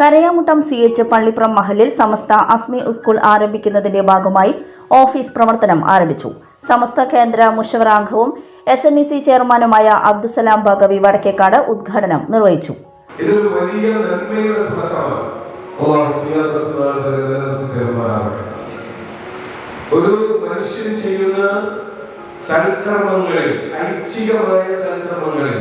Karayamuttam C H Pallippuram മഹലിൽ സമസ്ത Azmi school ആരംഭിക്കുന്നതിന്റെ ഭാഗമായി office പ്രവർത്തനം ആരംഭിച്ചു. സമസ്ത കേന്ദ്ര മുഷവറാംഗവും എസ് എൻ ഇ സി ചെയർമാനുമായ അബ്ദുസലാം ബഗവി വടക്കേക്കാട് ഉദ്ഘാടനം നിർവഹിച്ചു. ഒരു മനുഷ്യൻ ചെയ്യുന്ന സൽക്കർമ്മങ്ങളിൽ ഐച്ഛികമായ സൽക്കർമ്മങ്ങളിൽ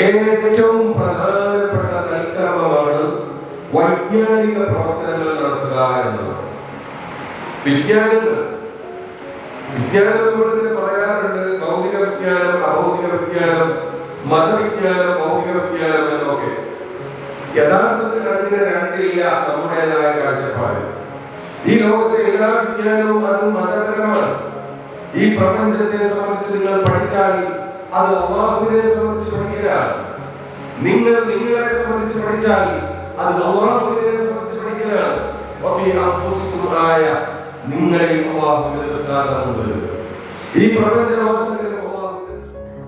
ഏറ്റവും പ്രധാനപ്പെട്ട സൽക്കർമ്മമാണ് വൈജ്ഞാനിക പ്രവർത്തനങ്ങൾ നടത്തുക എന്നുള്ളത് വിജ്ഞാനങ്ങൾ. വിജ്ഞാനം പറയാറുണ്ട്. ഭൗതിക വിജ്ഞാനം അഭൗതിക വിജ്ഞാനം മതവിജ്ഞാനം ഭൗതിക വിജ്ഞാനം എന്നൊക്കെ. യഥാർത്ഥത്തിൽ അതിന് രണ്ടില്ല നമ്മുടേതായ കാഴ്ചപ്പാട്. ഈ ലോകത്തെ എല്ലാ വിജ്ഞാനവും അത് മതപരമാണ്. ഈ പ്രപഞ്ചത്തെ സംബന്ധിച്ച് നിങ്ങൾ പഠിച്ചാൽ അത് അള്ളാഹുവിനെ സംബന്ധിച്ച് പഠിക്കുക നിങ്ങൾ നിങ്ങളെ സംബന്ധിച്ച് പഠിച്ചാൽ ഈ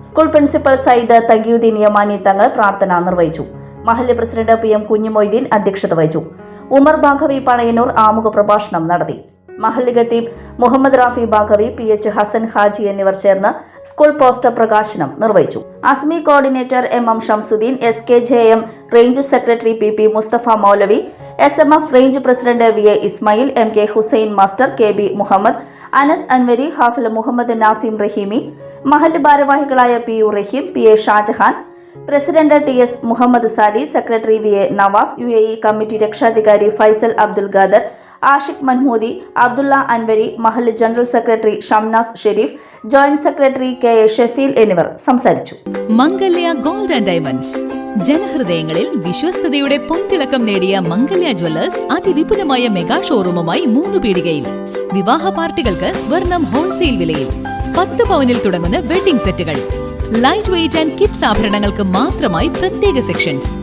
സ്കൂൾ പ്രിൻസിപ്പൽ സയ്യിദ് തകിയുദ്ദീൻ യമാനി തങ്ങൾ പ്രാർത്ഥന നിർവഹിച്ചു. മഹല്ല് പ്രസിഡന്റ് പി എം കുഞ്ഞുമൊയ്തീൻ അധ്യക്ഷത വഹിച്ചു. ഉമർ ബാഘവി പണയന്നൂർ ആമുഖ പ്രഭാഷണം നടത്തി. മഹല്ല് ഖത്തീബ് മുഹമ്മദ് റാഫി ബാഘവി പി എച്ച് ഹസൻ ഹാജി എന്നിവർ ചേർന്ന് സ്കൂൾ പോസ്റ്റർ പ്രകാശനം നിർവഹിച്ചു. Asmi coordinator M M Shamsuddin S K J M range secretary P P Mustafa Moulavi S M F range president V A Ismail M K Hussain master K B Muhammad Anas Anwari Hafil Muhammad Nasim Rahimi Mahal ഭാരവാഹികളായ P U Rahim P A Shajahan president T S Muhammad Sali secretary V A Navas U A E committee രക്ഷാധികാരി Faisal Abdul Khader Ashiq Manmoodi Abdulla Anwari Mahal general secretary Shamnas Sherif joint secretary K A Shefeel എന്നിവർ സംസാരിച്ചു. Mangalya gold and diamonds. ജനഹൃദയങ്ങളിൽ വിശ്വസ്തയുടെ പൊൻതിളക്കം നേടിയ Mangalya Jewellers അതിവിപുലമായ mega ഷോറൂമുമായി മൂന്ന് പീടികയിൽ. വിവാഹ പാർട്ടികൾക്ക് സ്വർണം ഹോൾസെയിൽ വിലയിൽ. പത്ത് പവനിൽ തുടങ്ങുന്ന വെഡിംഗ് സെറ്റുകൾ. ലൈറ്റ് വെയിറ്റ് ആൻഡ് കിഡ്സ് ആഭരണങ്ങൾക്ക് മാത്രമായി പ്രത്യേക സെക്ഷൻസ്